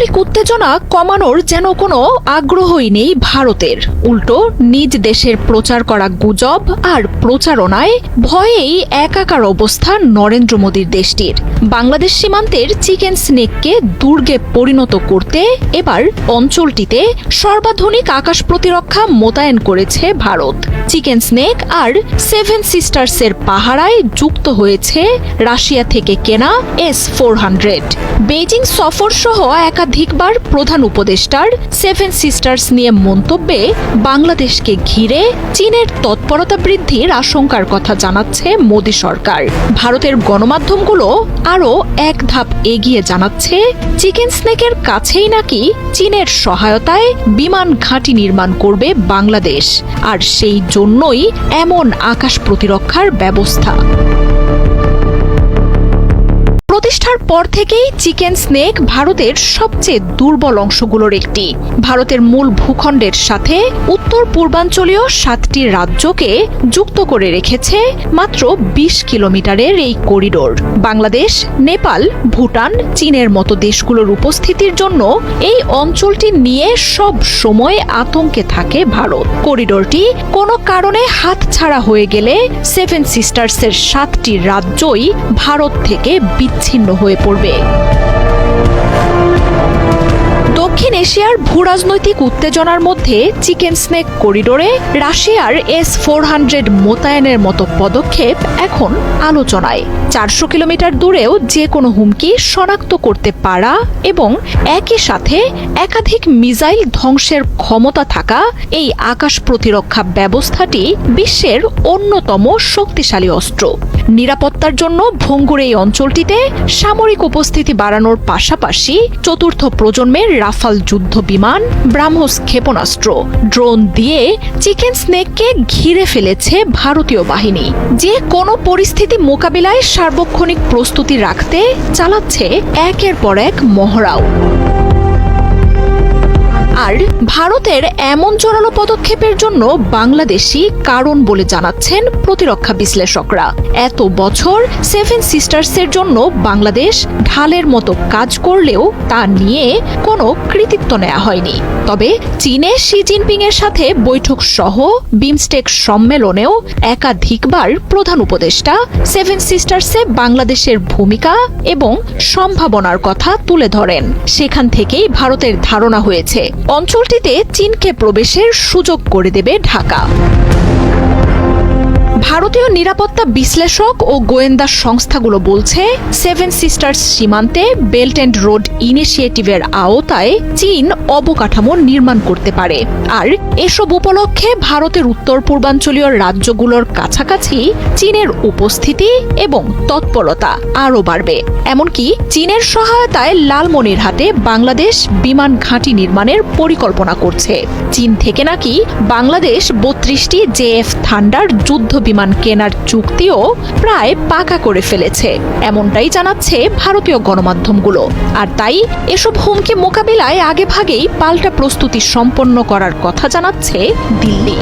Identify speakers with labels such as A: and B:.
A: Holy উত্তেজনা কমানোর যেন কোনো আগ্রহই নেই ভারতের। উল্টো, নিজ দেশের প্রচার করা গুজব আর প্রচারণায় ভয়েই একাকার অবস্থা নরেন্দ্র মোদীর দেশটির। বাংলাদেশ সীমান্তের চিকেন স্নেককে দুর্গে পরিণত করতে এবার অঞ্চলটিতে সর্বাধুনিক আকাশ প্রতিরক্ষা মোতায়েন করেছে ভারত। চিকেন স্নেক আর সেভেন সিস্টার্সের পাহারায় যুক্ত হয়েছে রাশিয়া থেকে কেনা এস ফোর হান্ড্রেড। বেজিং সফর সহ একাধিকবার প্রধান উপদেষ্টার সেভেন সিস্টার্স নিয়ে মন্তব্যে বাংলাদেশকে ঘিরে চীনের তৎপরতা বৃদ্ধির আশঙ্কার কথা জানাচ্ছে মোদী সরকার। ভারতের গণমাধ্যমগুলো আরও এক ধাপ এগিয়ে জানাচ্ছে, চিকেন স্নেকের কাছেই নাকি চীনের সহায়তায় বিমান ঘাঁটি নির্মাণ করবে বাংলাদেশ। আর সেই জন্যই এমন আকাশ প্রতিরক্ষার ব্যবস্থা। প্রতিষ্ঠার পর থেকেই চিকেন স্নেক ভারতের সবচেয়ে দুর্বল অংশগুলোর একটি। ভারতের মূল ভূখণ্ডের সাথে উত্তর পূর্বাঞ্চলীয় সাতটি রাজ্যকে যুক্ত করে রেখেছে মাত্র বিশ কিলোমিটারের এই করিডোর। বাংলাদেশ, নেপাল, ভুটান, চীনের মতো দেশগুলোর উপস্থিতির জন্য এই অঞ্চলটি নিয়ে সব সময় আতঙ্কে থাকে ভারত। করিডোরটি কোনো কারণে হাতছাড়া হয়ে গেলে সেভেন সিস্টার্সের সাতটি রাজ্যই ভারত থেকে বিচ্ছিন্ন হয়ে পড়বে। দক্ষিণ এশিয়ার ভূরাজনৈতিক উত্তেজনার মধ্যে চিকেন স্নেক করিডোরে রাশিয়ার এস ফোর হান্ড্রেড মোতায়েনের মতো পদক্ষেপ এখন আলোচনায়। চারশো কিলোমিটার দূরেও যে কোনো হুমকি শনাক্ত করতে পারা এবং একই সাথে একাধিক মিসাইল ধ্বংসের ক্ষমতা থাকা এই আকাশ প্রতিরক্ষা ব্যবস্থাটি বিশ্বের অন্যতম শক্তিশালী অস্ত্র। নিরাপত্তার জন্য ভঙ্গুর এই অঞ্চলটিতে সামরিক উপস্থিতি বাড়ানোর পাশাপাশি চতুর্থ প্রজন্মের রাফাল যুদ্ধ বিমান, ব্রাহ্মস ক্ষেপণাস্ত্র, ড্রোন দিয়ে চিকেন স্নেককে ঘিরে ফেলেছে ভারতীয় বাহিনী। যে কোনো পরিস্থিতি মোকাবিলায় সার্বক্ষণিক প্রস্তুতি রাখতে চালাচ্ছে একের পর এক মহড়াও। আর ভারতের এমন জোরালো পদক্ষেপের জন্য বাংলাদেশি কারণ বলে জানাচ্ছেন প্রতিরক্ষা বিশ্লেষকরা। এত বছর সেভেন সিস্টার্সের জন্য বাংলাদেশ ঢালের মতো কাজ করলেও তা নিয়ে কোনো কৃতিত্ব নেওয়া হয়নি। তবে চীনে শি জিনপিং এর সাথে বৈঠক সহ বিমস্টেক সম্মেলনেও একাধিকবার প্রধান উপদেষ্টা সেভেন সিস্টার্সে বাংলাদেশের ভূমিকা এবং সম্ভাবনার কথা তুলে ধরেন। সেখান থেকেই ভারতের ধারণা হয়েছে অঞ্চলটিতে চীনকে প্রবেশের সুযোগ করে দেবে ঢাকা। ভারতীয় নিরাপত্তা বিশ্লেষক ও গোয়েন্দা সংস্থাগুলো বলছে সেভেন সিস্টার্স সীমান্তে বেল্ট অ্যান্ড রোড ইনিশিয়েটিভের আওতায় চীন অবকাঠামো নির্মাণ করতে পারে। আর এসব উপলক্ষে ভারতের উত্তর পূর্বাঞ্চলীয় রাজ্যগুলোর কাছাকাছি চীনের উপস্থিতি এবং তৎপরতা আরও বাড়বে। এমনকি চীনের সহায়তায় লালমনিরহাটে বাংলাদেশ বিমান ঘাঁটি নির্মাণের পরিকল্পনা করছে। চীন থেকে নাকি বাংলাদেশ বত্রিশটি জেএফ থান্ডার যুদ্ধ বিমান কেনার চুক্তিও প্রায় পাকা করে ফেলেছে। এমনটাই জানাচ্ছে ভারতীয় গণমাধ্যমগুলো। আর তাই এসব হুমকি মোকাবিলায় আগেভাগেই পাল্টা প্রস্তুতি সম্পন্ন করার কথা জানাচ্ছে দিল্লি।